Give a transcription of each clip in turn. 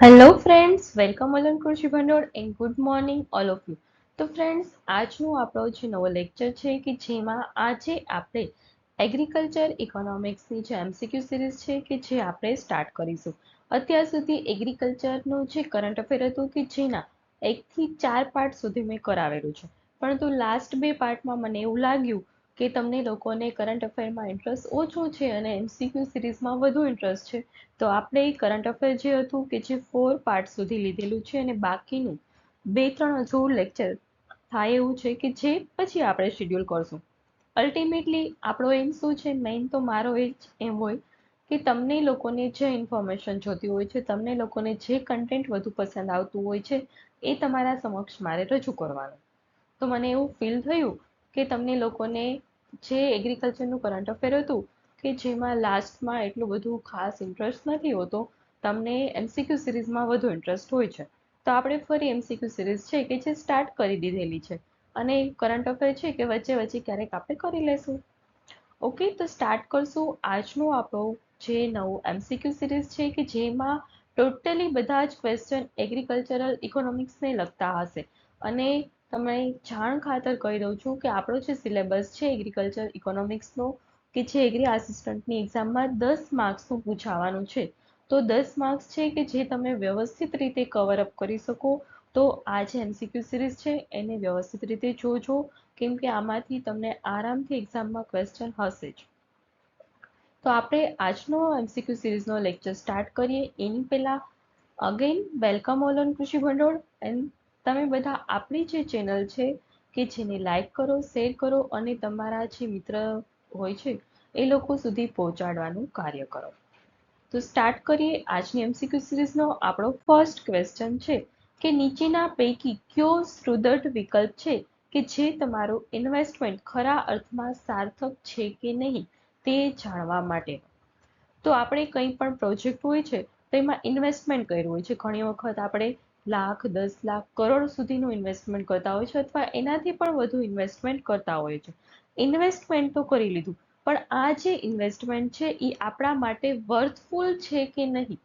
Hello friends welcome અલન કૃષિ ભંડોળ and good morning all of you તો ફ્રેન્ડ્સ આજનો આપણો જે નવો લેક્ચર છે કે જેમાં આજે આપણે એગ્રીકલ્ચર ઇકોનોમિક્સની જે એમસીક્યુ સિરીઝ છે કે જે આપણે સ્ટાર્ટ કરીશું. અત્યાર સુધી એગ્રીકલ્ચરનું જે કરંટ અફેર હતું કે જેના એકથી ચાર પાર્ટ સુધી મેં કરાવેલું છે. પરંતુ લાસ્ટ બે પાર્ટમાં મને એવું લાગ્યું કે તમને લોકોને કરંટ અફેરમાં ઇન્ટરેસ્ટ ઓછો છે અને એમસીક્યુ સિરીઝમાં વધુ ઇન્ટરેસ્ટ છે. તો આપણે કરંટ અફેર જે હતું કે જે ફોર પાર્ટ સુધી લીધેલું છે અને બાકીનું બે ત્રણ હજુ લેક્ચર થાય એવું છે કે જે પછી આપણે શેડ્યુલ કરશું. અલ્ટિમેટલી આપણો એમ શું છે? મેઇન તો મારો એ જ એમ હોય કે તમને લોકોને જે ઇન્ફોર્મેશન જોતી હોય છે, તમને લોકોને જે કન્ટેન્ટ વધુ પસંદ આવતું હોય છે, એ તમારા સમક્ષ મારે રજૂ કરવાનું. તો મને એવું ફીલ થયું કે તમને લોકોને જે એગ્રીકલ્ચરનું કરંટ અફેર હતું, કે જેમાં લાસ્ટમાં એટલું બધું ખાસ ઇન્ટરેસ્ટ નથી હોતો, તમને એમસીક્યુ સિરીઝમાં વધુ ઇન્ટરેસ્ટ હોય છે. તો આપણે ફરી એમસીક્યુ સિરીઝ છે કે જે સ્ટાર્ટ કરી દીધેલી છે. અને કરંટ અફેર છે કે વચ્ચે વચ્ચે ક્યારેક આપણે કરી લેશું. ઓકે તો સ્ટાર્ટ કરશું આજનું આપણું જે નવું એમસીક્યુ સિરીઝ છે કે જેમાં ટોટલી બધા જ ક્વેશ્ચન એગ્રીકલ્ચરલ ઇકોનોમિક્સને લગતા હશે. અને તમને જાણ ખાતર કહી દઉં છું કે આપણો જે સિલેબસ છે એગ્રીકલ્ચર ઇકોનોમિક્સનો કે જે એગ્રી આસિસ્ટન્ટની એક્ઝામમાં દસ માર્ક્સનું પૂછાવાનું છે. તો દસ માર્ક્સ છે કે જે તમે વ્યવસ્થિત રીતે કવર અપ કરી શકો. તો આ જે એમસીક્યુ સિરીઝ છે, એને વ્યવસ્થિત રીતે જોજો. કેમ કે આમાંથી તમને આરામથી એક્ઝામમાં ક્વેશ્ચન હશે જ. તો આપણે આજનો એમસીક્યુ સિરીઝનો લેક્ચર સ્ટાર્ટ કરીએ. એની પહેલાં અગેન વેલકમ ઓલ ઓન કૃષિ ભંડોળ એન્ડ તમે બધા આપણી જે ચેનલ છે, કે જેને લાઈક કરો શેર કરો અને તમારા જે મિત્ર હોય છે, એ લોકો સુધી પહોંચાડવાનું કાર્ય કરો. તો સ્ટાર્ટ કરીએ આજની એમસીક્યુ સિરીઝનો આપણો ફર્સ્ટ ક્વેશ્ચન છે કે નીચેના પૈકી કયો સુદૃઢ વિકલ્પ છે કે જે તમારું ઇન્વેસ્ટમેન્ટ ખરા અર્થમાં સાર્થક છે કે નહીં તે જાણવા માટે? તો આપણે કંઈ પણ પ્રોજેક્ટ હોય છે તેમાં ઇન્વેસ્ટમેન્ટ કર્યું હોય છે. ઘણી વખત આપણે લાખ, દસ લાખ, કરોડ સુધીનું ઇન્વેસ્ટમેન્ટ કરતા હોય છે અથવા એનાથી પણ વધુ ઇન્વેસ્ટમેન્ટ કરતા હોય છે. ઇન્વેસ્ટમેન્ટ તો કરી લીધું, પણ આ જે ઇન્વેસ્ટમેન્ટ છે એ આપણા માટે વર્થફુલ છે કે નહીં?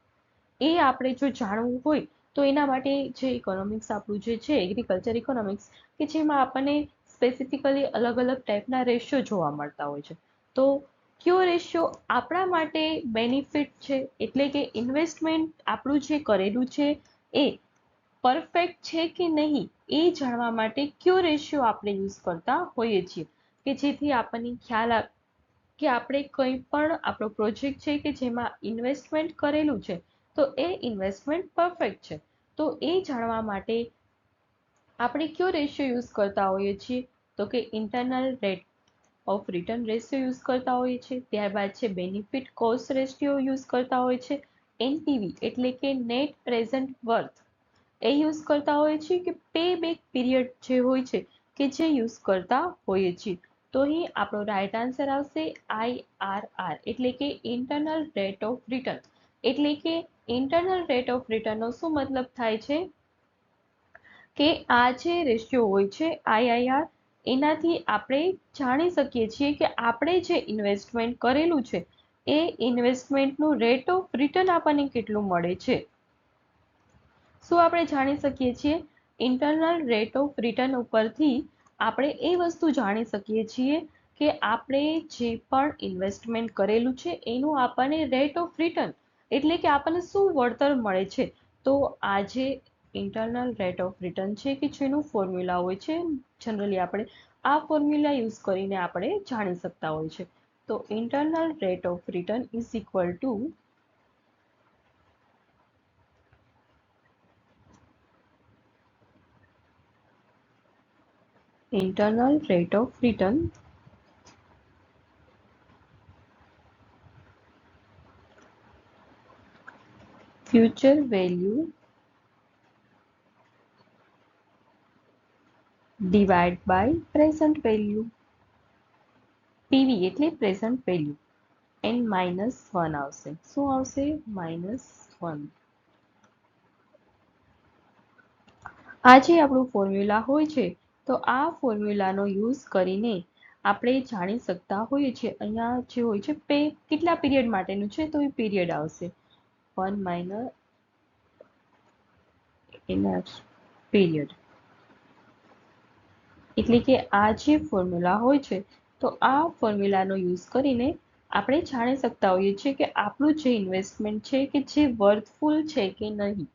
એ આપણે જો જાણવું હોય, તો એના માટે જે ઇકોનોમિક્સ આપણું જે છે એગ્રીકલ્ચર ઇકોનોમિક્સ કે જેમાં આપણને સ્પેસિફિકલી અલગ અલગ ટાઈપના રેશિયો જોવા મળતા હોય છે. તો કયો રેશિયો આપણા માટે બેનિફિટ છે? એટલે કે ઇન્વેસ્ટમેન્ટ આપણું જે કરેલું છે એ પરફેક્ટ છે કે નહીં એ જાણવા માટે કયો રેશિયો આપણે યુઝ કરતા હોઈએ છીએ? કે જેથી આપણને ખ્યાલ કે આપણે કંઈ પણ આપણો પ્રોજેક્ટ છે કે જેમાં ઇન્વેસ્ટમેન્ટ કરેલું છે, તો એ ઇન્વેસ્ટમેન્ટ પરફેક્ટ છે. તો એ જાણવા માટે આપણે કયો રેશિયો યુઝ કરતા હોઈએ છીએ? તો કે internal rate of return ratio use કરતા હોઈએ છીએ, ત્યારબાદ છે બેનિફિટ કોસ્ટ રેશિયો યુઝ કરતા હોય છે એનપીવી એટલે કે નેટ પ્રેઝન્ટ વર્થ એ યુઝ કરતા હોઈએ છીએ કે પે બેક પીરિયડ જે હોય છે કે જે યુઝ કરતા હોઈએ છીએ. તો અહીં આપણો રાઈટ આન્સર આવશે આઈ આર આર એટલે કે ઇન્ટરનલ રેટ ઓફ રિટર્ન એટલે કે ઇન્ટરનલ રેટ ઓફ રિટર્નનો શું મતલબ થાય છે? કે આ જે રેશિયો હોય છે આઈઆઈઆર એનાથી આપણે જાણી શકીએ છીએ કે આપણે જે ઇન્વેસ્ટમેન્ટ કરેલું છે, એ ઇન્વેસ્ટમેન્ટનું રેટ ઓફ રિટર્ન આપણને કેટલું મળે છે? શું આપણે જાણી શકીએ છીએ? ઇન્ટરનલ રેટ ઓફ રિટર્ન ઉપરથી આપણે એ વસ્તુ જાણી શકીએ છીએ કે આપણે જે પણ ઇન્વેસ્ટમેન્ટ કરેલું છે, એનું આપણને રેટ ઓફ રિટર્ન એટલે કે આપણને શું વળતર મળે છે? તો આ જે ઇન્ટરનલ રેટ ઓફ રિટર્ન છે કે જેનું ફોર્મ્યુલા હોય છે જનરલી આપણે આ ફોર્મ્યુલા યુઝ કરીને આપણે જાણી શકતા હોય છે. તો internal rate of return is equal to internal rate of return future value divide by present value PV એટલે present value N minus one આવશે શું આવશે માઇનસ વન આ જે આપણું ફોર્મ્યુલા હોય છે તો આ ફોર્મ્યુલાનો યુઝ કરીને આપણે જાણી શકતા હોઈએ છીએ. અહીંયા જે હોય છે, પે કેટલા પીરિયડ માટેનું છે, તો એ પીરિયડ આવશે. One minor inner period. એટલે કે આ જે ફોર્મ્યુલા હોય છે, તો આ ફોર્મ્યુલાનો યુઝ કરીને આપણે જાણી શકતા હોઈએ છીએ કે આપણું જે ઇન્વેસ્ટમેન્ટ છે કે જે વર્થફુલ છે કે નહીં.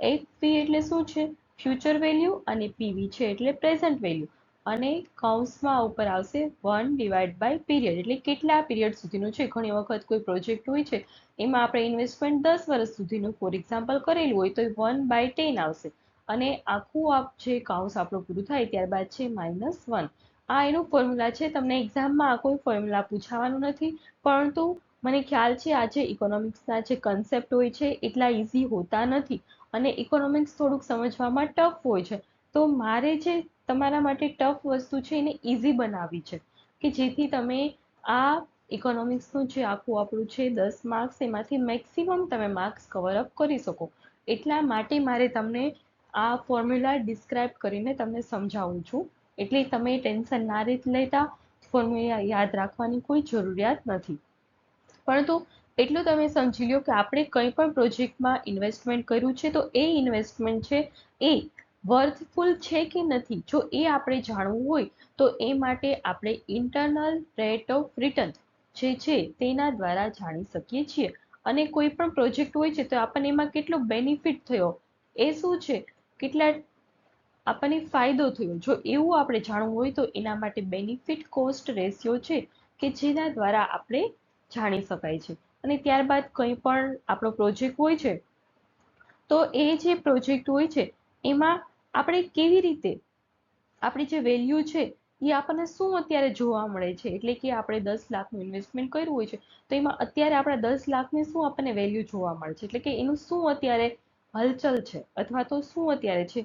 એક ફી એટલે શું છે? ફ્યુચર વેલ્યુ અને પીવી છે એટલે પ્રેઝન્ટ વેલ્યુ. અને કૌંસમાં ઉપર આવશે વન ડિવાઈડ બાય પીરિયડ, એટલે કેટલા પીરિયડ સુધીનું છે? ઘણી વખત કોઈ પ્રોજેક્ટ હોય છે, એમાં આપણે ઇન્વેસ્ટમેન્ટ દસ વર્ષ સુધીનું, ફોર એક્ઝામ્પલ, કરેલું હોય તો એ વન બાય ટેન આવશે. અને આખું આપ જે કાઉન્સ આપણું પૂરું થાય ત્યારબાદ છે માઇનસ વન. આ એનું ફોર્મ્યુલા છે, તમને એક્ઝામમાં આ કોઈ ફોર્મ્યુલા પૂછાવાનું નથી, પરંતુ મને ખ્યાલ છે આ જે ઇકોનોમિક્સના જે કન્સેપ્ટ હોય છે, એટલા ઇઝી હોતા નથી. અને ઇકોનોમિક્સ થોડુંક સમજવામાં ટફ હોય છે. તો મારે જે તમારા માટે ટફ વસ્તુ છે એને ઇઝી બનાવવી છે. કે જેથી તમે આ ઇકોનોમિક્સનું જે આખું આપણું છે દસ માર્ક્સ એમાંથી મેક્સિમમ તમે માર્ક્સ કવર અપ કરી શકો. એટલા માટે મારે તમને આ ફોર્મ્યુલા ડિસ્ક્રાઇબ કરીને તમને સમજાવું છું. એટલે તમે ટેન્શન ના રીત લેતા ફોર્મ્યુલા યાદ રાખવાની કોઈ જરૂરિયાત નથી. પરંતુ એટલું તમે સમજી લો કે આપણે કંઈ પણ પ્રોજેક્ટમાં ઇન્વેસ્ટમેન્ટ કર્યું છે, તો એ ઇન્વેસ્ટમેન્ટ છે, એ વર્થફુલ છે કે નથી? જો એ આપણે જાણવું હોય, તો એ માટે આપણે ઇન્ટરનલ રેટ ઓફ રિટર્ન જે છે, તેના દ્વારા જાણી શકીએ છીએ. અને કોઈ પણ પ્રોજેક્ટ હોય છે, તો આપણને એમાં કેટલો બેનિફિટ થયો? એ શું છે? કેટલા આપણને ફાયદો થયો? જો એવું આપણે જાણવું હોય, તો એના માટે બેનિફિટ કોસ્ટ રેશિયો છે, કે જેના દ્વારા આપણે જાણી શકાય છે. અને ત્યારબાદ કંઈ પણ આપણો પ્રોજેક્ટ હોય છે, તો એ જે પ્રોજેક્ટ હોય છે, એમાં આપણે કેવી રીતે આપણી જે વેલ્યુ છે, એ આપણને શું અત્યારે જોવા મળે છે? એટલે કે આપણે દસ લાખનું ઇન્વેસ્ટમેન્ટ કર્યું હોય છે, તો એમાં અત્યારે આપણા દસ લાખની શું આપણને વેલ્યુ જોવા મળે છે? એટલે કે એનું શું અત્યારે હલચલ છે, અથવા તો શું અત્યારે છે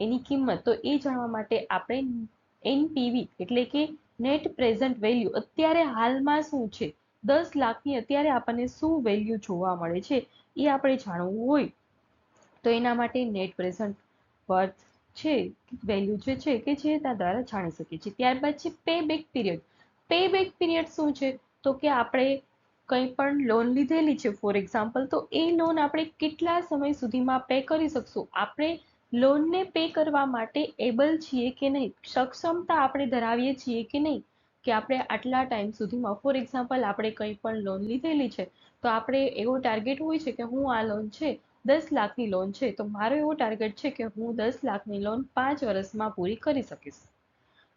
એની કિંમત? તો એ જાણવા માટે આપણે એનપીવી એટલે કે નેટ પ્રેઝન્ટ વેલ્યુ અત્યારે હાલમાં શું છે? દસ લાખની અત્યારે આપણને શું વેલ્યુ જોવા મળે છે એ આપણે જાણવું હોય. તો એના માટે નેટ પ્રેઝન્ટ વર્થ છે વેલ્યુ જે છે કે જે એના દ્વારા જાણી શકીએ છીએ. ત્યારબાદ છે pay back period pay back period શું છે? તો કે આપણે કંઈ પણ લોન લીધેલી છે ફોર એક્ઝામ્પલ તો એ લોન આપણે કેટલા સમય સુધીમાં પે કરી શકશું? આપણે લોનને પે કરવા માટે એબલ છીએ કે નહીં? સક્ષમતા આપણે ધરાવીએ છીએ કે નહીં? કે આપણે આટલા ટાઈમ સુધીમાં ફોર એક્ઝામ્પલ આપણે કંઈ પણ લોન લીધેલી છે, તો આપણે એવો ટાર્ગેટ હોય છે કે હું આ લોન છે, દસ લાખની લોન છે, તો મારો એવો ટાર્ગેટ છે કે હું દસ લાખની લોન પાંચ વર્ષમાં પૂરી કરી શકીશ.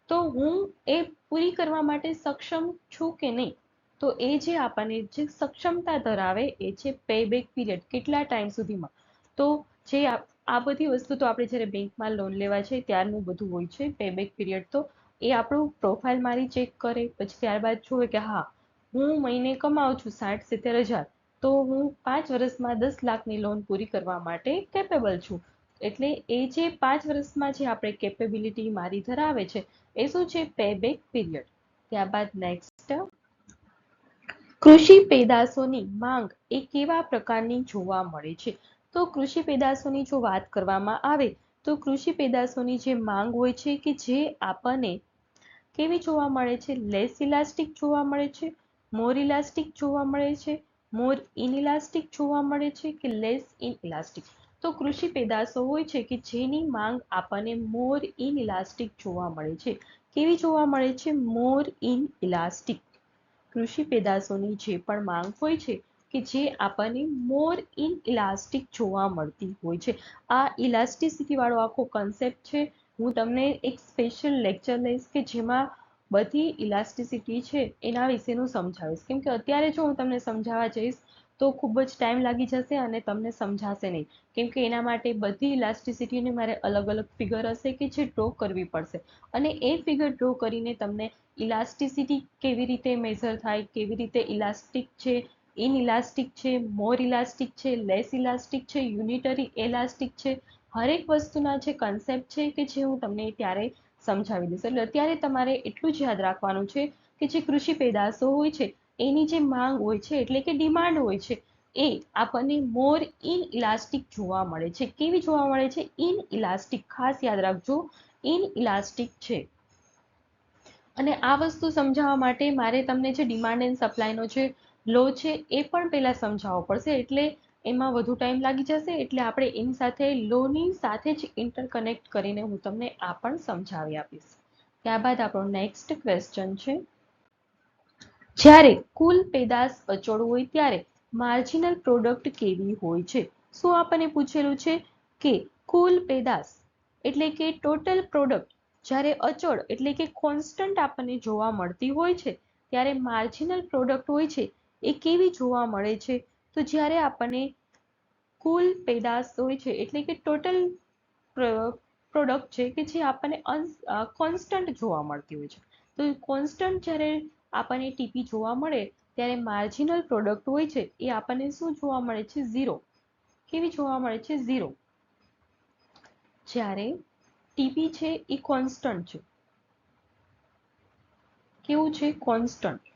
તો હું એ પૂરી કરવા માટે સક્ષમ છું કે નહીં? તો એ જે આપણને જે સક્ષમતા ધરાવે એ છે પે બેક પીરિયડ કેટલા ટાઈમ સુધીમાં? તો જે આ બધી વસ્તુ તો આપણે જ્યારે બેંકમાં લોન લેવા છે, ત્યારનું બધું હોય છે પેબેક પીરિયડ તો એ આપણું પ્રોફાઇલ મારી ચેક કરે, પછી ત્યારબાદ જોવે કે હા, હું મહિને કમાઉં છું સાઠ સિત્તેર હજાર, તો હું પાંચ વર્ષમાં દસ લાખની લોન પૂરી કરવા માટે કેપેબલ છું. એટલે એ જે પાંચ વર્ષમાં જે આપણે કેપેબિલિટી મારી ધરાવે છે, એ શું છે? પેબેક પીરિયડ ત્યારબાદ નેક્સ્ટ કૃષિ પેદાશોની માંગ એ કેવા પ્રકારની જોવા મળે છે? તો કૃષિ પેદાશોની જો વાત કરવામાં આવે, તો કૃષિ પેદાશોની જે માંગ હોય છે કે જે આપણને કેવી જોવા મળે છે? લેસ ઇલાસ્ટિક જોવા મળે છે? મોર ઇલાસ્ટિક જોવા મળે છે? મોર ઇનઇલાસ્ટિક જોવા મળે છે કે લેસ ઇન ઇલાસ્ટિક તો કૃષિ પેદાશો હોય છે કે જેની માંગ આપણને મોર ઇન ઇલાસ્ટિક જોવા મળે છે. કેવી જોવા મળે છે? મોર ઇન ઇલાસ્ટિક કૃષિ પેદાશોની જે પણ માંગ હોય છે કે જે આપણને મોર ઇન ઇલાસ્ટિક જોવા મળતી હોય છે. આ ઇલાસ્ટિસિટી વાળો આખો કન્સેપ્ટ છે. હું તમને એક સ્પેશિયલ લેક્ચર લઈશ કે જેમાં બધી ઇલાસ્ટિસિટી છે એના વિશેનું સમજાવીશ. કેમ કે અત્યારે જો હું તમને સમજાવવા જઈશ, તો ખૂબ જ ટાઈમ લાગી જશે અને તમને સમજાશે નહીં. કેમ કે એના માટે બધી ઇલાસ્ટિસિટીને મારે અલગ અલગ ફિગર હશે કે જે ડ્રો કરવી પડશે. અને એ ફિગર ડ્રો કરીને તમને ઇલાસ્ટિસિટી કેવી રીતે મેઝર થાય, કેવી રીતે ઇલાસ્ટિક છે ઇનઇલાસ્ટિક છે મોર ઇલાસ્ટિક છે લેસ ઇલાસ્ટિક છે યુનિટરી એલાસ્ટિક છે હરેક વસ્તુના જે કન્સેપ્ટ છે કે જે હું તમને ત્યારે સમજાવી દઈશ. એટલે અત્યારે તમારે એટલું જ યાદ રાખવાનું છે કે જે કૃષિ પેદાશો હોય છે, એની જે માંગ હોય છે, એટલે કે ડિમાન્ડ હોય છે, એ આપણને મોર ઇન ઇલાસ્ટિક જોવા મળે છે. કેવી જોવા મળે છે? ઇન ઇલાસ્ટિક ખાસ યાદ રાખજો ઇન ઇલાસ્ટિક છે. અને આ વસ્તુ સમજાવવા માટે મારે તમને જે ડિમાન્ડ એન્ડ સપ્લાયનો જે લો છે, એ પણ પહેલાં સમજાવવો પડશે. એટલે એમાં વધુ ટાઈમ લાગી જશે એટલે આપણે એની સાથે લોની સાથે જ ઇન્ટરકનેક્ટ કરીને હું તમને આ પણ સમજાવી આપીશ. ત્યારબાદ આપણો નેક્સ્ટ ક્વેશ્ચન છે. જ્યારે કુલ પેદાશ અચળ હોય ત્યારે માર્જિનલ પ્રોડક્ટ કેવી હોય છે? શું આપણને પૂછેલું છે કે કુલ પેદાશ એટલે કે ટોટલ પ્રોડક્ટ જ્યારે અચળ એટલે કે કોન્સ્ટન્ટ આપણને જોવા મળતી હોય છે, ત્યારે માર્જિનલ પ્રોડક્ટ હોય છે એ કેવી જોવા મળે છે? તો જ્યારે આપણને કુલ પેદાશ હોય છે, એટલે કે ટોટલ પ્રોડક્ટ છે, કે જે આપણને કોન્સ્ટન્ટ જોવા મળતી હોય છે. તો કોન્સ્ટન્ટ જ્યારે આપણને ટીપી જોવા મળે, ત્યારે માર્જિનલ પ્રોડક્ટ હોય છે, એ આપણને શું જોવા મળે છે? ઝીરો કેવી જોવા મળે છે? ઝીરો જ્યારે ટીપી છે, એ કોન્સ્ટન્ટ છે. કેવું છે? કોન્સ્ટન્ટ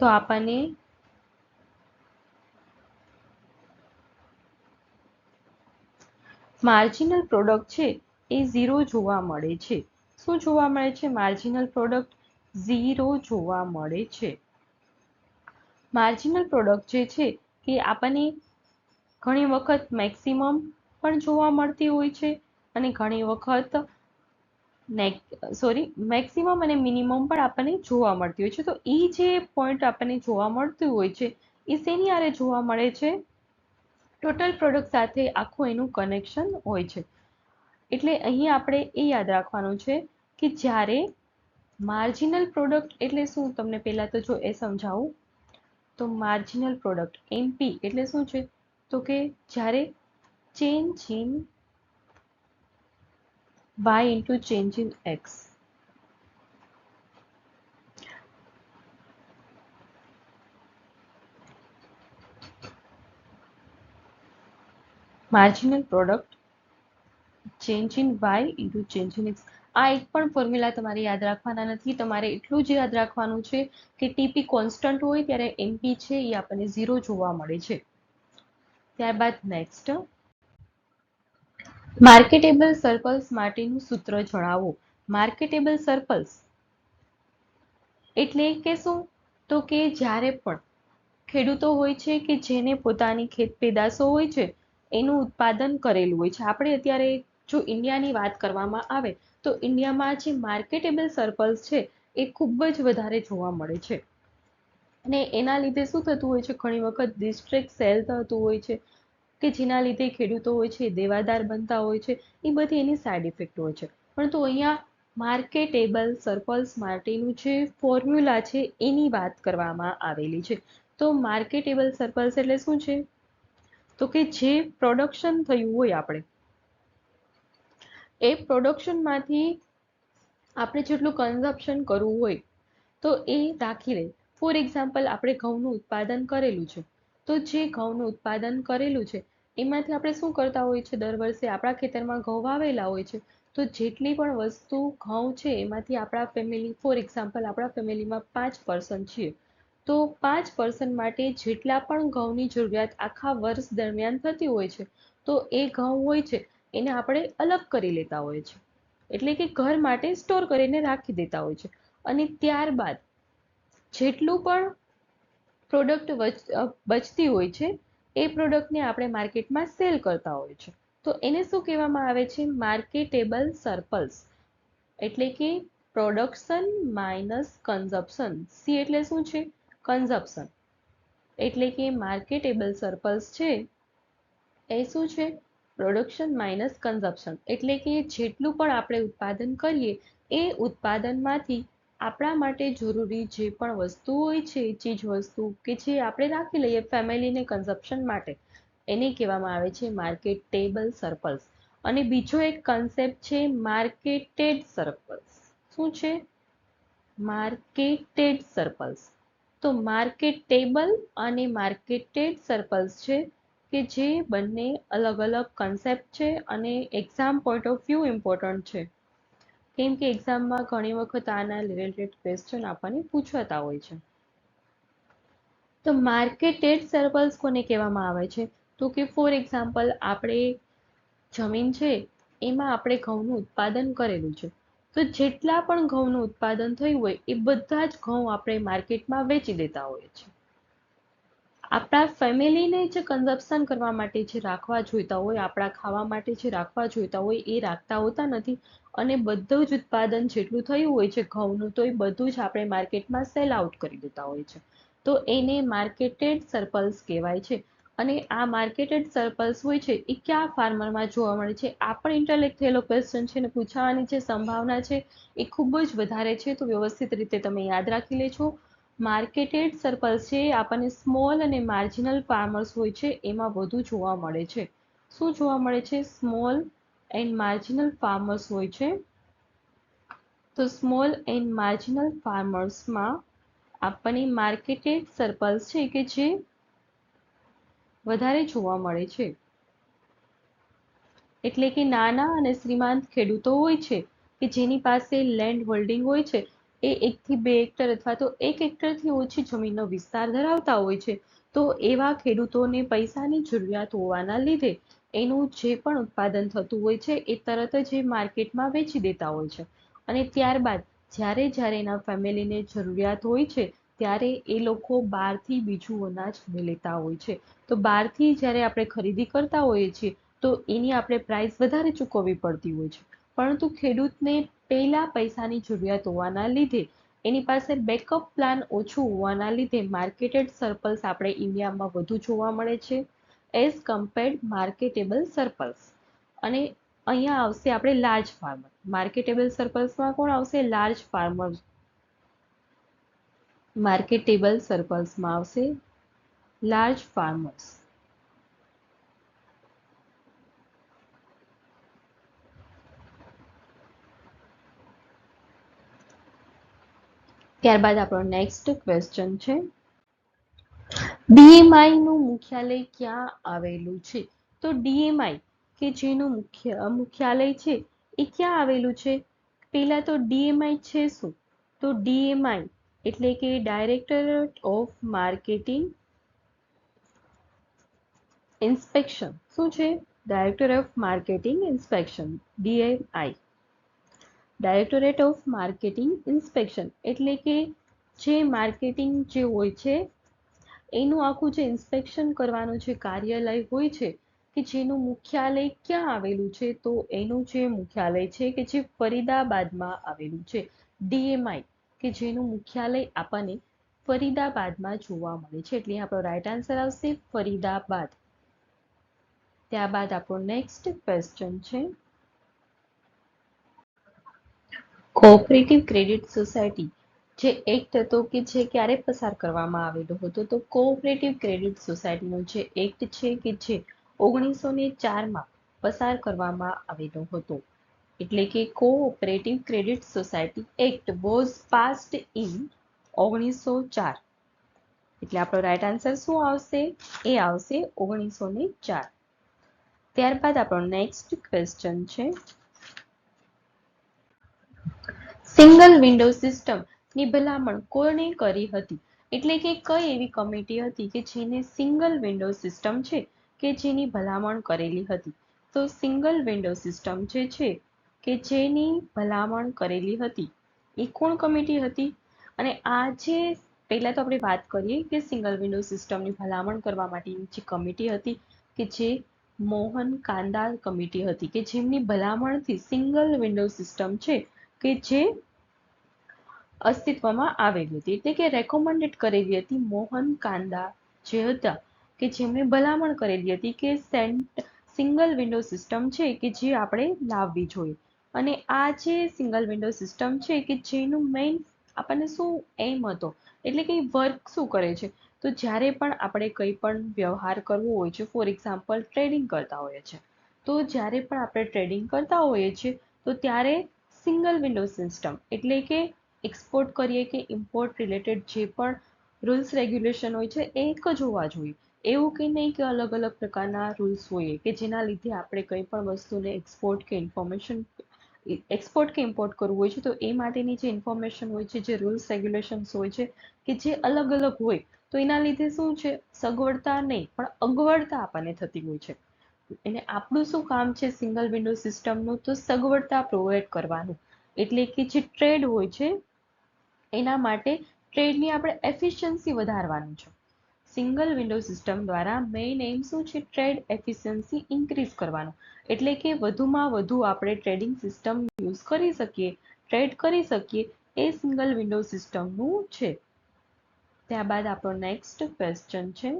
તો આપણને માર્જિનલ પ્રોડક્ટ છે એ ઝીરો જોવા મળે છે. શું જોવા મળે છે? માર્જિનલ પ્રોડક્ટ ઝીરો જોવા મળે છે. માર્જિનલ પ્રોડક્ટ જે છે એ આપણને ઘણી વખત મેક્સિમમ પણ જોવા મળતી હોય છે અને ઘણી વખત સોરી મેક્સિમમ અને મિનિમમ પણ આપણને જોવા મળતી હોય છે. તો એ જે પોઈન્ટ આપણને જોવા મળતું હોય છે એ શેની આરે જોવા મળે છે? ટોટલ પ્રોડક્ટ સાથે આખું એનું કનેક્શન હોય છે. એટલે અહીં આપણે એ યાદ રાખવાનું છે કે જ્યારે માર્જિનલ પ્રોડક્ટ એટલે શું? તમને પહેલાં તો જો એ સમજાવું. તો માર્જિનલ પ્રોડક્ટ એમપી એટલે શું છે? તો કે જ્યારે change in Y into change in X marginal product change in Y into change in X આ એક પણ ફોર્મ્યુલા તમારે યાદ રાખવાના નથી. તમારે એટલું જ યાદ રાખવાનું છે કે ટીપી કોન્સ્ટન્ટ હોય ત્યારે એમપી છે એ આપણને ઝીરો જોવા મળે છે. ત્યારબાદ નેક્સ્ટ માર્કેટેબલ સર્કલ્સ માટેનું સૂત્ર જણાવો. માર્કેટેબલ સર્કલ્સ એટલે કે શું? તો કે જ્યારે પણ ખેડૂતો હોય છે કે જેને પોતાની ખેત પેદાશો હોય છે, એનું ઉત્પાદન કરેલું હોય છે. આપણે અત્યારે જો ઇન્ડિયાની વાત કરવામાં આવે, તો ઇન્ડિયામાં જે માર્કેટેબલ સર્કલ્સ છે, એ ખૂબ જ વધારે જોવા મળે છે. અને એના લીધે શું થતું હોય છે? ઘણી વખત ડિસ્ટ્રિક્ટ સેલ થતું હોય છે. કે જેના લીધે ખેડૂતો હોય છે, દેવાદાર બનતા હોય છે, એ બધી એની સાઈડ ઇફેક્ટ હોય છે. પણ તો અહીંયા માર્કેટેબલ સર્કલ્સ માટેનું જે ફોર્મ્યુલા છે, એની વાત કરવામાં આવેલી છે. તો માર્કેટેબલ સર્કલ્સ એટલે શું છે? તો કે જે પ્રોડક્શન થયું હોય આપણે, એ પ્રોડક્શનમાંથી આપણે જેટલું કન્ઝપ્શન કરવું હોય, તો એ રાખી લે ફોર એક્ઝામ્પલ આપણે ઘઉંનું ઉત્પાદન કરેલું છે. તો જે ઘઉંનું ઉત્પાદન કરેલું છે, એમાંથી આપણે શું કરતા હોય છે? દર વર્ષે આપણા ખેતરમાં ઘઉં વાવેલા હોય છે. તો જેટલી પણ વસ્તુ ઘઉં છે, એમાંથી આપણા ફેમિલી ફોર એક્ઝામ્પલ આપણા ફેમિલીમાં પાંચ પર્સન છીએ તો પાંચ પર્સન માટે જેટલા પણ ઘઉંની જરૂરિયાત આખા વર્ષ દરમિયાન થતી હોય છે, તો એ ઘઉં હોય છે, એને આપણે અલગ કરી લેતા હોય છે. એટલે કે ઘર માટે સ્ટોર કરીને રાખી દેતા હોય છે. અને ત્યારબાદ જેટલું પણ પ્રોડક્ટ બચતી હોય છે, એ પ્રોડક્ટને આપણે માર્કેટમાં સેલ કરતા હોય છે. તો એને શું કહેવામાં આવે છે? Marketable surplus. એટલે કે પ્રોડક્શન માઇનસ કન્ઝપ્શન. સી એટલે શું છે? કન્ઝપ્શન. એટલે કે માર્કેટેબલ સર્પલ્સ છે, એ શું છે? Production minus consumption. એટલે કે જેટલું પણ આપણે ઉત્પાદન કરીએ, એ ઉત્પાદનમાંથી આપણા માટે જરૂરી જે પણ વસ્તુ હોય છે ચીજ વસ્તુ કે જે આપણે રાખી લઈએ ફેમિલીને કન્ઝપ્શન માટે. એને કહેવામાં આવે છે માર્કેટેબલ સર્પલ્સ અને બીજો એક કન્સેપ્ટ છે માર્કેટેડ સર્પલ્સ શું છે? માર્કેટેડ સર્પલ્સ તો માર્કેટેબલ અને માર્કેટેડ સર્કલ્સ છે કે જે બંને અલગ અલગ કન્સેપ્ટ છે અને exam point of view important છે. કેમ કે એક્ઝામમાં ઘણી વખત આના રિલેટેડ ક્વેશ્ચન આપણને પૂછાતા હોય છે. તો માર્કેટેડ સર્કલ્સ કોને કહેવામાં આવે છે? તો કે ફોર એક્ઝામ્પલ આપણે જમીન છે, એમાં આપણે ઘઉંનું ઉત્પાદન કરેલું છે. તો જેટલા પણ ઘઉંનું ઉત્પાદન થયું હોય, એ બધા જ ઘઉં આપણે માર્કેટમાં વેચી દેતા હોઈએ છીએ. આપણા ફેમિલીને જે કન્ઝપ્શન કરવા માટે જે રાખવા જોઈતા હોય, આપણા ખાવા માટે જે રાખવા જોઈતા હોય, એ રાખતા હોતા નથી. અને બધું જ ઉત્પાદન જેટલું થયું હોય છે ઘઉંનું, તો એ બધું જ આપણે માર્કેટમાં સેલ આઉટ કરી દેતા હોય છે. તો એને માર્કેટેડ સર્પલ્સ કહેવાય છે. અને આ માર્કેટેડ સર્પલ્સ હોય છે, એ કયા ફાર્મરમાં જોવા મળે છે? આ પણ ઇન્ટરલેક્ટ થયેલો ક્વેશ્ચન છે અને પૂછાવાની જે સંભાવના છે, એ ખૂબ જ વધારે છે. તો વ્યવસ્થિત રીતે તમે યાદ રાખી લેજો. માર્કેટેડ સર્કલ છે, આપણને સ્મોલ અને માર્જિનલ ફાર્મર્સ હોય છે, એમાં વધુ જોવા મળે છે. શું જોવા મળે છે? સ્મોલ એન્ડ માર્જિનલ ફાર્મર્સ હોય છે. તો સ્મોલ એન્ડ માર્જિનલ ફાર્મર્સમાં આપણને માર્કેટેડ સર્કલ્સ છે કે જે વધારે જોવા મળે છે. એટલે કે નાના અને શ્રીમાંત ખેડૂતો હોય છે કે જેની પાસે લેન્ડ હોલ્ડિંગ હોય છે. એ એકથી બે હેક્ટર અથવા તો એક હેક્ટરથી ઓછી જમીનનો વિસ્તાર ધરાવતા હોય છે, તો એવા ખેડૂતોને પૈસાની જરૂરિયાત હોવાના લીધે એનું જે પણ ઉત્પાદન થતું હોય છે, એ તરત જ એ માર્કેટમાં વેચી દેતા હોય છે. અને ત્યારબાદ જ્યારે જ્યારે એના ફેમિલીને જરૂરિયાત હોય છે, ત્યારે એ લોકો બહારથી બીજું અનાજ લેતા હોય છે. તો બહારથી જ્યારે આપણે ખરીદી કરતા હોઈએ છીએ, તો એની આપણે પ્રાઇસ વધારે ચૂકવવી પડતી હોય છે. પરંતુ ખેડૂતને પહેલા પૈસાની જરૂરિયાત હોવાના લીધે, એની પાસે બેકઅપ પ્લાન ઓછું હોવાના લીધે માર્કેટેડ સર્પલ્સ આપણે ઇન્ડિયામાં વધુ જોવા મળે છે એઝ કમ્પેર્ડ માર્કેટેબલ સર્પલ્સ અને અહીંયા આવશે આપણે લાર્જ ફાર્મર માર્કેટેબલ સર્પલ્સમાં કોણ આવશે? લાર્જ ફાર્મર માર્કેટેબલ સર્પલ્સમાં આવશે લાર્જ ફાર્મર્સ ત્યારબાદ આપણો નેક્સ્ટ ક્વેશ્ચન છે. ડીએમઆઈ નું મુખ્યાલય ક્યાં આવેલું છે? તો ડીએમઆઈ કે જેનું મુખ્ય, મુખ્યાલય છે, એ ક્યાં આવેલું છે? પહેલા તો ડીએમઆઈ છે શું? તો ડીએમઆઈ એટલે કે ડાયરેક્ટરેટ ઓફ માર્કેટિંગ ઇન્સ્પેક્શન શું છે? Director of marketing inspection DMI directorate of marketing inspection એટલે કે જે માર્કેટિંગ જે હોય છે, એનું આખું જે ઇન્સ્પેક્શન કરવાનું જે કાર્યાલય હોય છે, કે જેનું મુખ્યાલય ક્યાં આવેલું છે, તો એનું જે મુખ્યાલય છે કે જે ફરીદાબાદમાં આવેલું છે. ડીએમઆઈ કે જેનું મુખ્યાલય આપણને ફરીદાબાદમાં જોવા મળે છે. એટલે આપણો રાઈટ આન્સર આવશે ફરીદાબાદ. ત્યારબાદ આપણો નેક્સ્ટ ક્વેશ્ચન છે. કોઓપરેટિવ ક્રેડિટ સોસાયટી જે એક્ટ હતો કે જે ક્યારે પસાર કરવામાં આવેલો હતો, તો કોઓપરેટિવ ક્રેડિટ સોસાયટીનો જે એક્ટ છે કે જે ઓગણીસો ને ચારમાં પસાર કરવામાં આવેલો હતો. એટલે કે cooperative credit society act was passed in ઓગણીસો ચાર એટલે આપણો રાઈટ આન્સર શું આવશે? એ આવશે ઓગણીસો ને ચાર. ત્યારબાદ આપણો નેક્સ્ટ ક્વેશ્ચન છે. સિંગલ વિન્ડો સિસ્ટમની ભલામણ કોણે કરી હતી? એટલે કે કઈ એવી કમિટી હતી કે જેને સિંગલ વિન્ડો સિસ્ટમ છે કે જેની ભલામણ કરેલી હતી? તો સિંગલ વિન્ડો સિસ્ટમ જે છે કે જેની ભલામણ કરેલી હતી, એ કોણ કમિટી હતી? અને આ જે પહેલાં તો આપણે વાત કરીએ કે સિંગલ વિન્ડો સિસ્ટમની ભલામણ કરવા માટેની જે કમિટી હતી કે જે મોહન કાંદા કમિટી હતી, કે જેમની ભલામણથી સિંગલ વિન્ડો સિસ્ટમ છે કે જે અસ્તિત્વમાં આવેલી હતી. એટલે કે રેકોમેન્ડેડ કરેલી હતી મોહન કાંદા જે હતા, કે જેમણે ભલામણ કરેલી હતી કે સેન્ટ સિંગલ વિન્ડો સિસ્ટમ છે કે જે આપણે લાવવી જોઈએ. અને આ જે સિંગલ વિન્ડો સિસ્ટમ છે કે જેનું મેઇન આપણને શું એમ હતો? એટલે કે વર્ક શું કરે છે? તો જ્યારે પણ આપણે કંઈ પણ વ્યવહાર કરવો હોય છે ફોર એક્ઝામ્પલ ટ્રેડિંગ કરતા હોઈએ છીએ તો જ્યારે પણ આપણે ટ્રેડિંગ કરતા હોઈએ છીએ, તો ત્યારે સિંગલ વિન્ડો સિસ્ટમ એટલે કે એક્સપોર્ટ કરીએ કે ઇમ્પોર્ટ રિલેટેડ જે પણ રૂલ્સ રેગ્યુલેશન હોય છે, એ એક જ હોવા જોઈએ. એવું કે નહીં કે અલગ અલગ પ્રકારના રૂલ્સ હોય કે જેના લીધે આપણે કંઈ પણ વસ્તુને એક્સપોર્ટ કે ઇન્ફોર્મેશન એક્સપોર્ટ કે ઇમ્પોર્ટ કરવું હોય છે, તો એ માટેની જે ઇન્ફોર્મેશન હોય છે, જે રૂલ્સ રેગ્યુલેશન્સ હોય છે, કે જે અલગ અલગ હોય, તો એના લીધે શું છે? સગવડતા નહીં, પણ અગવડતા આપણને થતી હોય છે. એને આપણું શું કામ છે? સિંગલ વિન્ડો સિસ્ટમનું તો સગવડતા પ્રોવાઈડ કરવાનું. એટલે કે જે ટ્રેડ હોય છે એના માટે ટ્રેડની આપણે એફિશિયન્સી વધારવાનું છે. સિંગલ વિન્ડો સિસ્ટમ દ્વારા મેઇન એમ શું છે? ટ્રેડ એફિશિયન્સી ઇન્ક્રીઝ કરવાનું. એટલે કે વધુમાં વધુ આપણે ટ્રેડિંગ સિસ્ટમ યુઝ કરી શકીએ ટ્રેડ કરી શકીએ એ સિંગલ વિન્ડો સિસ્ટમનું છે. ત્યારબાદ આપણો નેક્સ્ટ ક્વેશ્ચન છે.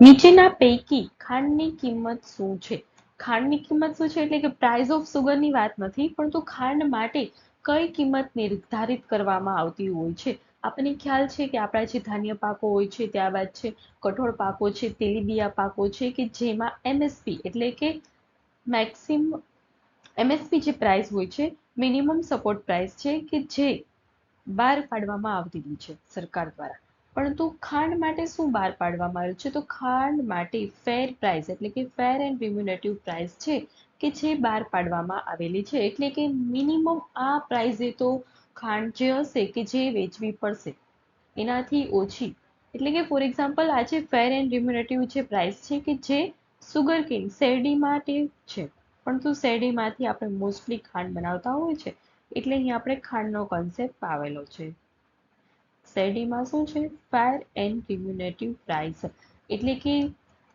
નીચેના પૈકી ખાંડની કિંમત શું છે? ખાંડની કિંમત શું છે? એટલે કે પ્રાઇસ ઓફ સુગરની વાત નથી, પરંતુ ખાંડ માટે કઈ કિંમત નિર્ધારિત કરવામાં આવતી હોય છે? આપણને ખ્યાલ છે કે આપણા જે ધાન્ય પાકો હોય છે, ત્યારબાદ છે, કઠોળ પાકો છે, તેલીબિયા પાકો છે કે જેમાં એમએસપી એટલે કે મેક્સિમ એમએસપી જે પ્રાઇસ હોય છે મિનિમમ સપોર્ટ પ્રાઇસ છે કે જે બહાર પાડવામાં આવતી છે સરકાર દ્વારા. પરંતુ ખાંડ માટે શું બહાર પાડવામાં આવ્યું છે? તો ખાંડ માટે ફેર પ્રાઇસ એટલે કે ફેર એન્ડ રિમ્યુનેટિવ પ્રાઇસ છે કે જે બહાર પાડવામાં આવેલી છે. એટલે કે મિનિમમ આ પ્રાઇઝે તો ખાંડ જે હશે કે જે વેચવી પડશે, એનાથી ઓછી. એટલે કે ફોર એક્ઝામ્પલ આજે ફેર એન્ડ રિમ્યુનેટિવ જે પ્રાઇસ છે કે જે સુગર કેન શેરડી માટે છે. પરંતુ શેરડીમાંથી આપણે મોસ્ટલી ખાંડ બનાવતા હોય છે. એટલે અહીં આપણે ખાંડનો કોન્સેપ્ટ આવેલો છે. શેરડીમાં શું છે? ફેર એન્ડ રિમ્યુનેટિવ પ્રાઇસ એટલે કે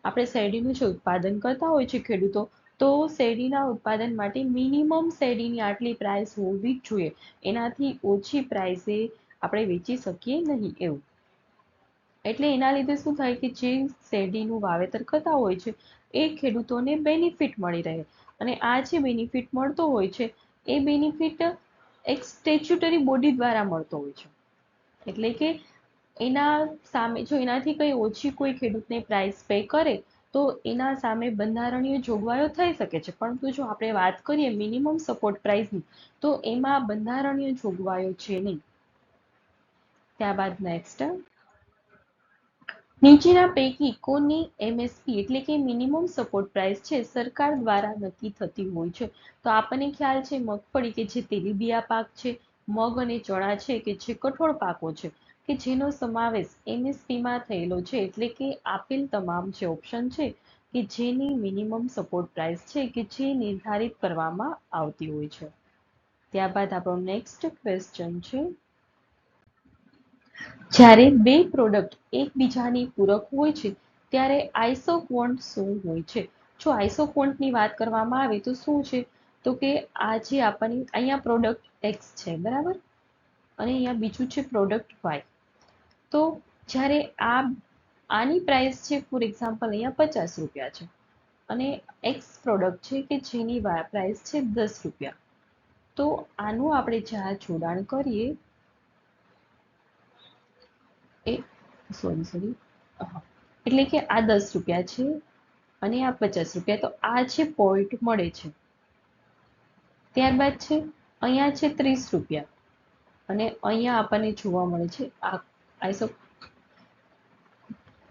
આપણે શેરડીનું જે ઉત્પાદન કરતા હોય છે ખેડૂતો તો શેરડીના ઉત્પાદન માટે મિનિમમ શેરડીની આટલી પ્રાઇસ હોવી જ જોઈએ. એનાથી ઓછી પ્રાઇસે આપણે વેચી શકીએ નહીં એવું. એટલે એના લીધે શું થાય કે જે શેરડીનું વાવેતર કરતા હોય છે, એ ખેડૂતોને બેનિફિટ મળી રહે. અને આ જે બેનિફિટ મળતો હોય છે, એ બેનિફિટ એક સ્ટેચ્યુટરી બોડી દ્વારા મળતો હોય છે. એટલે કે એના સામે જો એનાથી કંઈ ઓછી કોઈ ખેડૂતને પ્રાઇસ પે કરે તો એના સામે બંધારણીય જોગવાઈઓ થઈ શકે છે. પરંતુ જો આપણે વાત કરીએ મિનિમમ સપોર્ટ પ્રાઇસની તો એમાં બંધારણીય જોગવાઈઓ છે નહીં. ત્યારબાદ નેક્સ્ટ નીચેના પૈકી કોની એમએસપી એટલે કે મિનિમમ સપોર્ટ પ્રાઇસ છે, સરકાર દ્વારા નક્કી થતી હોય છે. તો આપણને ખ્યાલ છે, મગફળી કે જે તેલીબિયા પાક છે, મગ અને ચણા છે કે જે કઠોળ પાકો છે. કે જેનો સમાવેશ એમએસપીમાં થયેલો છે, એટલે કે આપેલ તમામ જે ઓપ્શન છે, કે જેની મિનિમમ સપોર્ટ પ્રાઇસ છે, કે જે નિર્ધારિત કરવામાં આવતી હોય છે. ત્યારબાદ આપણો નેક્સ્ટ ક્વેશ્ચન છે. જ્યારે બે પ્રોડક્ટ એકબીજાની પૂરક હોય છે, ત્યારે આઇસોક્વોન્ટ શું હોય છે? જો આઇસોક્વોન્ટની વાત કરવામાં આવે તો શું છે? તો કે આ જે આપણને, અહીંયા પ્રોડક્ટ એક્સ છે, બરાબર? અને અહીંયા બીજું છે પ્રોડક્ટ વાય તો જ્યારે આ આની પ્રાઇસ છે ફોર એક્ઝામ્પલ અહીંયા પચાસ રૂપિયા છે અને એક્સ પ્રોડક્ટ છે કે જેની પ્રાઇસ છે દસ રૂપિયા. તો આનું આપણે જ્યાં જોડાણ કરીએ. એ સોરી સોરી એટલે કે આ દસ રૂપિયા છે અને આ પચાસ રૂપિયા. તો આ છે પોઈન્ટ મળે છે. ત્યારબાદ છે, અહીંયા છે ત્રીસ રૂપિયા. અને અહીંયા આપણને જોવા મળે છે આ આઈસો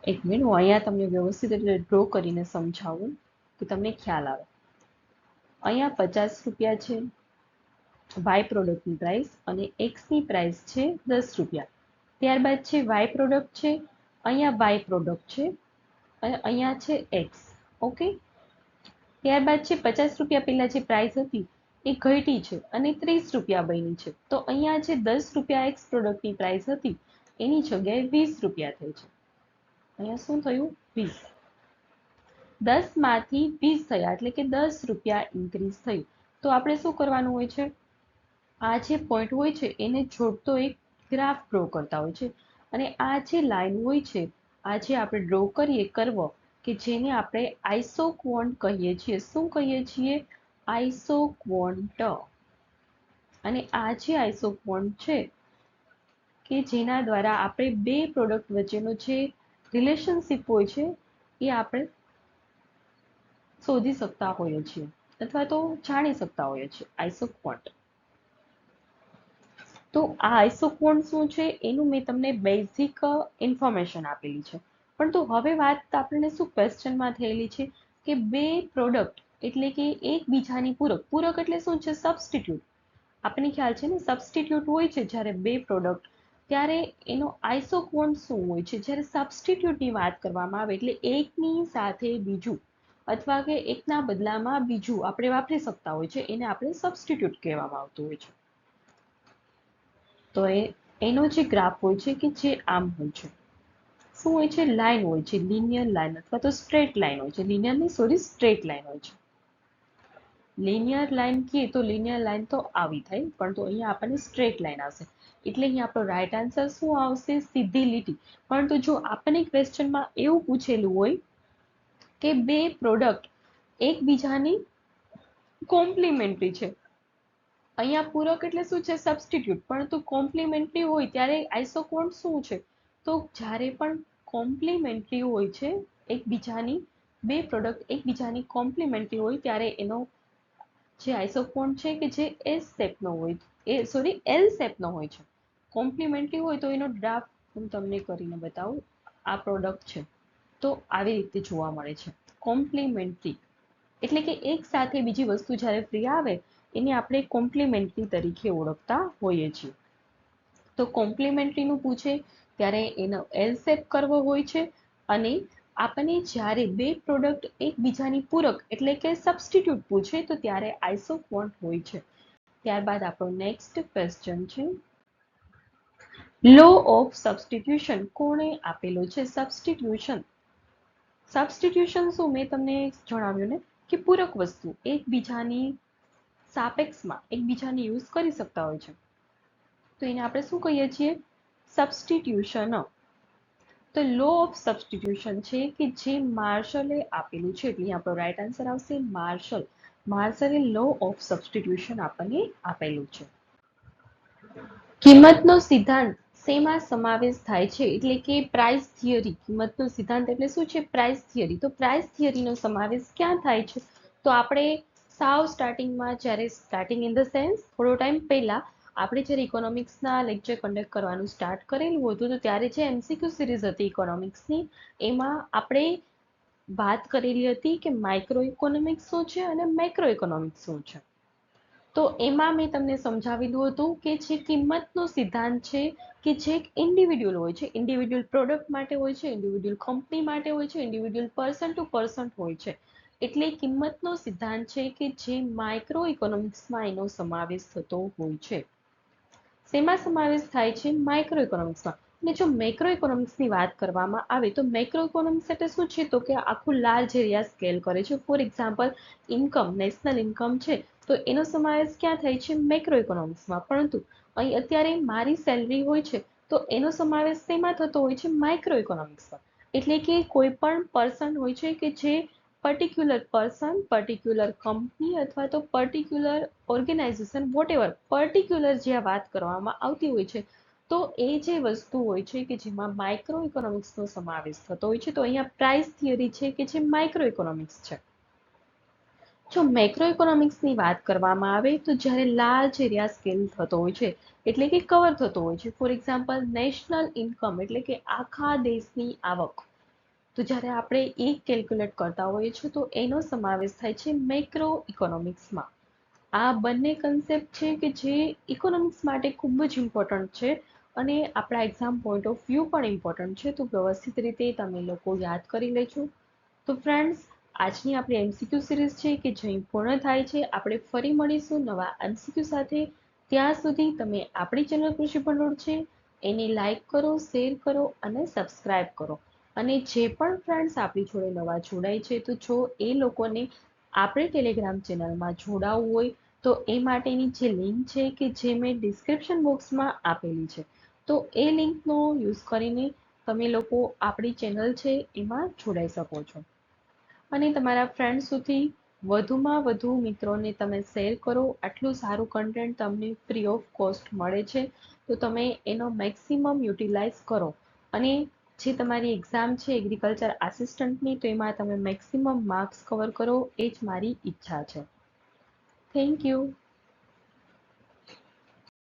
એક મિનિટ હું અહીંયા તમને વ્યવસ્થિત રીતે ડ્રો કરીને સમજાવું કે તમને ખ્યાલ આવે. અહીંયા પચાસ રૂપિયા છે વાય પ્રોડક્ટની પ્રાઇસ અને એક્સની પ્રાઇસ છે દસ રૂપિયા. ત્યારબાદ છે વાય પ્રોડક્ટ છે, અહીંયા વાય પ્રોડક્ટ છે, અને અહીંયા છે એક્સ ઓકે ત્યારબાદ છે પચાસ રૂપિયા પહેલાં જે પ્રાઇસ હતી એ ઘટી છે અને ત્રીસ રૂપિયા બની છે. તો અહીંયા જે દસ રૂપિયા એક્સ પ્રોડક્ટની પ્રાઇસ હતી એની જગ્યાએ વીસ રૂપિયા થઈ છે. અહીંયા શું થયું? વીસ. દસમાંથી વીસ થયા, એટલે કે દસ રૂપિયા ઇન્ક્રીઝ થયું. તો આપણે શું કરવાનું હોય છે? આ જે પોઈન્ટ હોય છે, એને જોડતો એક ગ્રાફ ડ્રો કરતા હોય છે. અને આ જે લાઈન હોય છે, આ જે આપણે ડ્રો કરીએ કરવો કે જેને આપણે આઈસોક્વોન્ટ કહીએ છીએ. શું કહીએ છીએ? આઈસોક્વોન્ટ અને આ જે આઈસોક્વોન્ટ છે કે જેના દ્વારા આપણે બે પ્રોડક્ટ વચ્ચેનો જે રિલેશનશિપ હોય છે, એ આપણે શોધી શકતા હોઈએ છીએ અથવા તો જાણી શકતા હોઈએ છીએ આઈસોક્વોન્ટ તો આ આઈસોક્વોન્ટ શું છે? એનું મેં તમને બેઝિક ઇન્ફોર્મેશન આપેલી છે. પણ તો હવે વાત આપણને શું ક્વેશ્ચનમાં થયેલી છે કે બે પ્રોડક્ટ એટલે કે એકબીજાની પૂરક. પૂરક એટલે શું છે? સબસ્ટિટ્યુટ આપણને ખ્યાલ છે ને? સબસ્ટિટ્યુટ હોય છે જ્યારે બે પ્રોડક્ટ ત્યારે એનો આઇસોક્વોન્ટ શું હોય છે? જ્યારે સબસ્ટિટ્યુટની વાત કરવામાં આવે એટલે એકની સાથે બીજું અથવા કે એકના બદલામાં બીજું આપણે વાપરી શકતા હોય છે. એને આપણે સબસ્ટિટ્યુટ કહેવામાં આવતું હોય છે. તો એ, એનો જે ગ્રાફ હોય છે કે જે આમ હોય છે. શું હોય છે? લાઈન હોય છે લિનિયર લાઈન અથવા તો સ્ટ્રેટ લાઈન હોય છે. લિનિયરની સોરી સ્ટ્રેટ લાઈન હોય છે. લિનિયર લાઈન કહીએ તો લિનિયર લાઈન તો આવી થાય, પણ તો અહીંયા આપણને સ્ટ્રેટ લાઈન આવશે. એટલે અહીંયા આપણો રાઈટ આન્સર શું આવશે? સીધી લીટી. પરંતુ જો આપણને ક્વેશ્ચનમાં એવું પૂછેલું હોય કે બે પ્રોડક્ટ એકબીજાની કોમ્પ્લિમેન્ટરી છે. અહીંયા પૂરક એટલે શું છે? સબસ્ટિટ્યુટ પરંતુ કોમ્પ્લિમેન્ટરી હોય ત્યારે આઇસોકોન શું છે? તો જ્યારે પણ કોમ્પ્લિમેન્ટરી હોય છે, એકબીજાની બે પ્રોડક્ટ એકબીજાની કોમ્પ્લિમેન્ટરી હોય ત્યારે એનો જે આઇસોકોન છે કે જે એસ શેપનો હોય. એ સોરી એલ શેપનો હોય છે. કોમ્પ્લિમેન્ટરી હોય તો એનો ડ્રાફ્ટ હું તમને કરીને બતાવું. આ પ્રોડક્ટ છે. તો આવી રીતે જોવા મળે છે. કોમ્પ્લિમેન્ટરી એટલે કે એક સાથે બીજી વસ્તુ જ્યારે ફ્રી આવે, એને આપણે કોમ્પ્લિમેન્ટરી તરીકે ઓળખતા હોઈએ છીએ. તો કોમ્પ્લિમેન્ટરીનું પૂછે, ત્યારે એનો એલ શેપ કરવો હોય છે અને આપણને જ્યારે બે પ્રોડક્ટ એકબીજાની પૂરક એટલે કે સબસ્ટિટ્યૂટ પૂછે, તો ત્યારે આઇસોકોન્ટ હોય છે. ત્યારબાદ આપણો નેક્સ્ટ ક્વેશ્ચન છે. લો ઓફ સબસ્ટિટ્યુશન કોણે આપેલો છે? સબસ્ટિટ્યુશન સબસ્ટિટ્યુશન શું? મેં તમને જણાવ્યું ને કે પૂરક વસ્તુ એકબીજાની સાપેક્ષમાં એકબીજાને યુઝ કરી શકતા હોય છે. તો એને આપણે શું કહીએ છીએ? સબસ્ટિટ્યુશન તો લો ઓફ સબસ્ટિટ્યુશન છે કે જે માર્શલે આપેલું છે? એટલે આપણો રાઈટ આન્સર આવશે માર્શલ માર્શલે લો ઓફ સબસ્ટિટ્યુશન આપણને આપેલું છે. કિંમતનો સિદ્ધાંત શેમાં સમાવેશ થાય છે, એટલે કે પ્રાઇસ થિયરી કિંમતનો સિદ્ધાંત એટલે શું છે? પ્રાઇસ થિયરી તો પ્રાઇસ થિયરીનો સમાવેશ ક્યાં થાય છે? તો આપણે સાવ સ્ટાર્ટિંગમાં જ્યારે સ્ટાર્ટિંગ ઇન ધ સેન્સ થોડો ટાઈમ પહેલા આપણે જ્યારે ઇકોનોમિક્સના લેક્ચર કન્ડક્ટ કરવાનું સ્ટાર્ટ કરેલું હતું, તો ત્યારે જે એમસીક્યુ સિરીઝ હતી ઇકોનોમિક્સની એમાં આપણે વાત કરેલી હતી કે માઇક્રો ઇકોનોમિક્સ શું છે અને મેક્રો ઇકોનોમિક્સ શું છે? તો એમાં મેં તમને સમજાવેલું હતું કે જે કિંમતનો સિદ્ધાંત છે કે જે એક ઇન્ડિવિડ્યુઅલ હોય છે. ઇન્ડિવિડ્યુઅલ પ્રોડક્ટ માટે હોય છે ઇન્ડિવિડ્યુઅલ કંપની માટે હોય છે ઇન્ડિવિડ્યુઅલ પર્સન ટુ પર્સન હોય છે. એટલે કિંમતનો સિદ્ધાંત છે કે જે માઇક્રો ઇકોનોમિક્સમાં એનો સમાવેશ થતો હોય છે. શેમાં સમાવેશ થાય છે? માઇક્રો ઇકોનોમિક્સમાં અને જો મેક્રો ઇકોનોમિક્સની વાત કરવામાં આવે તો મેક્રો ઇકોનોમિક્સ એટલે શું છે? તો કે આખું લાર્જ એરિયા સ્કેલ કરે છે. For example income national income છે. તો એનો સમાવેશ ક્યાં થાય છે? મેક્રો ઇકોનોમિક્સમાં પરંતુ અહીં અત્યારે મારી સેલરી હોય છે, તો એનો સમાવેશ તેમાં થતો હોય છે? માઇક્રો ઇકોનોમિક્સમાં એટલે કે કોઈ પણ પર્સન હોય છે કે જે પર્ટિક્યુલર પર્સન પર્ટિક્યુલર કંપની અથવા તો particular organisation whatever particular જ્યાં વાત કરવામાં આવતી હોય છે તો એ જે વસ્તુ હોય છે કે જેમાં માઇક્રો ઇકોનોમિક્સનો સમાવેશ થતો હોય છે, તો અહીંયા પ્રાઇસ થિયરી છે કે જે માઇક્રો ઇકોનોમિક્સ છે. જો મેક્રો ઇકોનોમિક્સની વાત કરવામાં આવે, તો જ્યારે લાર્જ એરિયા સ્કેલ થતો હોય છે, એટલે કે કવર થતો હોય છે ફોર એક્ઝામ્પલ નેશનલ ઇન્કમ એટલે કે આખા દેશની આવક. તો જ્યારે આપણે એ કેલ્ક્યુલેટ કરતા હોઈએ છીએ, તો એનો સમાવેશ થાય છે મેક્રો ઇકોનોમિક્સમાં આ બંને કન્સેપ્ટ છે કે જે ઇકોનોમિક્સ માટે ખૂબ જ ઇમ્પોર્ટન્ટ છે અને આપણા એક્ઝામ પોઈન્ટ ઓફ વ્યૂ પણ ઇમ્પોર્ટન્ટ છે. તો વ્યવસ્થિત રીતે તમે લોકો યાદ કરી લેજો. તો ફ્રેન્ડ્સ આજની આપણી એમસીક્યુ સિરીઝ છે કે જે પૂર્ણ થાય છે. આપણે ફરી મળીશું નવા એમસીક્યુ સાથે. ત્યાં સુધી તમે આપણી ચેનલ કૃષિ ભંડોળ છે. એને લાઈક કરો શેર કરો અને સબસ્ક્રાઈબ કરો. અને જે પણ ફ્રેન્ડ્સ આપણી જોડે નવા જોડાય છે, તો જો એ લોકોને આપણે ટેલિગ્રામ ચેનલમાં જોડાવવું હોય, તો એ માટેની જે લિંક છે કે જે મેં ડિસ્ક્રિપ્શન બોક્સમાં આપેલી છે તો એ લિંકનો યુઝ કરીને તમે લોકો આપણી ચેનલ છે એમાં જોડાઈ શકો છો. અને તમારા ફ્રેન્ડ સુધી વધુમાં વધુ મિત્રોને તમે શેર કરો. આટલું સારું કન્ટેન્ટ તમને ફ્રી ઓફ કોસ્ટ મળે છે. તો તમે એનો મેક્સિમમ યુટિલાઇઝ કરો. અને જે તમારી એક્ઝામ છે એગ્રીકલ્ચર આસિસ્ટન્ટની તો એમાં તમે મેક્સિમમ માર્ક્સ કવર કરો. એ જ મારી ઈચ્છા છે. Thank you